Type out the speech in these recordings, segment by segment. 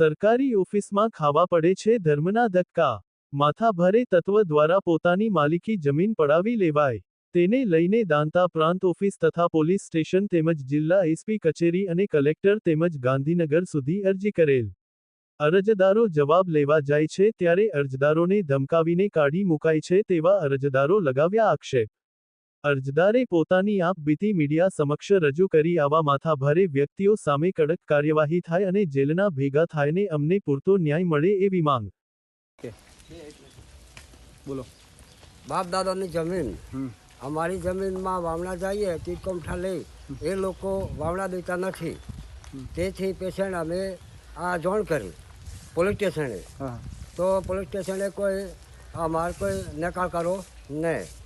સરકારી ઓફિસમાં ખાવા પડે છે ધર્મના ધક્કા. માથાભારે તત્વ દ્વારા પોતાની માલિકી જમીન પડાવી લેવાય. તેને લઈને દાંતા પ્રાંત ઓફિસ તથા પોલીસ સ્ટેશન તેમજ જિલ્લા એસપી કચેરી અને કલેક્ટર તેમજ ગાંધીનગર સુધી અરજી કરેલ. અરજદારો જવાબ લેવા જાય છે ત્યારે અરજદારોને ધમકાવીને કાઢી મુકાય છે તેવા અરજદારો લગાવ્યા આક્ષેપ. અરજદારે પોતાની આપબીતી મીડિયા સમક્ષ રજૂ કરી આવા માથાભારે વ્યક્તિઓ સામે કડક કાર્યવાહી થાય અને જેલના ભેગા થાયને અમને પૂરતો ન્યાય મળે એવી માંગ. બોલો. બાપ દાદાની જમીન અમારી જમીનમાં વાવણા જઈએ તીરકમઠા લઈ એ લોકો વાવણા દેતા નથી. તેથી પેશન્ટ અમે આ જોણ કરી પોલીસ સ્ટેશને. હા. તો પોલીસ સ્ટેશને કોઈ અમારે કોઈ નકાર કરો નહીં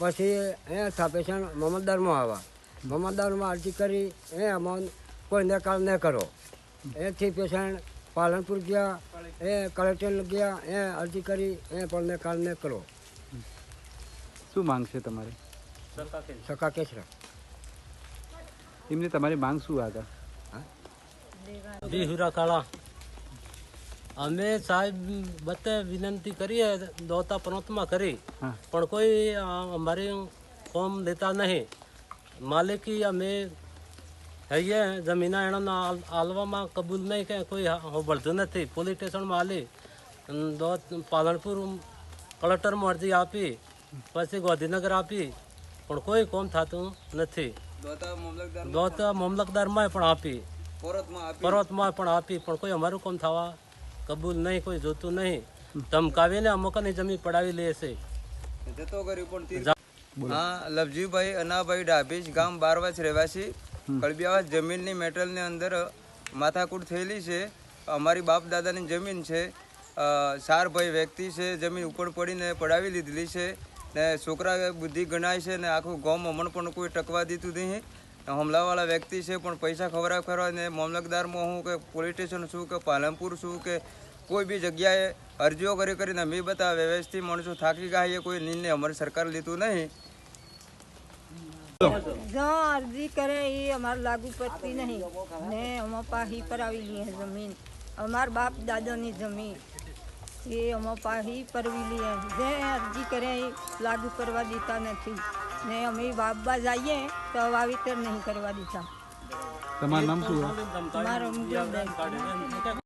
પછી એ થા પેશન્ટ મમતદારમાં આવ્યા મમતદારમાં અરજી કરી એ અમને કોઈ નકાલ ન કરો. એથી પેશન્ટ પાલનપુર ગયા એ કલેક્ટર ગયા એ અરજી કરી એ પણ નકાલ ન કરો. શું માંગ છે તમારી? સકા કેસરા. એમને તમારી માંગ શું આગળ? બિહુરા કાળા. અમે સાહેબ બતે વિનંતી કરીએ દોતા પંથમાં કરી. પણ કોઈ અમારી ફોર્મ દેતા નહીં. માલિકી અમે હૈયે જમીના એના આલવામાં કબૂલ નહીં કે કોઈ હોબળતું નથી. પોલીસ સ્ટેશનમાં આલી દોત પાલનપુર કલેક્ટરમાં અરજી આપી પછી ગાંધીનગર આપી પણ કોઈ કોમ થતું નથી. દોતા મામલતદારમાં પણ આપી. પર્વતમાં પણ આપી પણ કોઈ અમારું કોમ થવા કબૂલ નહીં કોઈ જોતું નહીં. ધમકાવીને અમુકની જમીન પડાવી લે છે. હા લવજીભાઈ અનાભાઈ ડાભીજ ગામ બારવાસ રહેવાસી. કળબિયાવાસ જમીનની મેટલની અંદર માથાકૂટ થયેલી છે. અમારી બાપ દાદાની જમીન છે. સારભાઈ વ્યક્તિ છે જમીન ઉપર પડીને પડાવી લીધેલી છે. ને છોકરા બુદ્ધિ ગણાય છે ને આખું ગામ અમણ પણ કોઈ ટકવા દીધું નહીં. હમલાવાળા વ્યક્તિ છે, પણ પૈસા ખવરાવ કરવા ને મામલતદારમાં હું કે પોલીસ સ્ટેશન શું કે પાલનપુર શું કે કોઈ બી જગ્યાએ અરજીઓ કરી કરીને અમે બતાવે વ્યવસ્થિત માણસો થાકી ગયા એ કોઈ નિર્ણય અમારી સરકાર લીધું નહીં. જ્યાં અરજી કરે એ અમારે લાગુ પડતી નહીં. ને અમારા પાહી પર આવેલી જમીન. અમારા બાપ દાદાની જમીન. એ અમે પાહી પરવી લઈએ. જે અરજી કરે એ લાગુ કરવા દેતા નથી. ને અમે બાબા જઈએ તો વાવેતર નહીં કરવા દેતા. તમારું નામ શું છે અમારો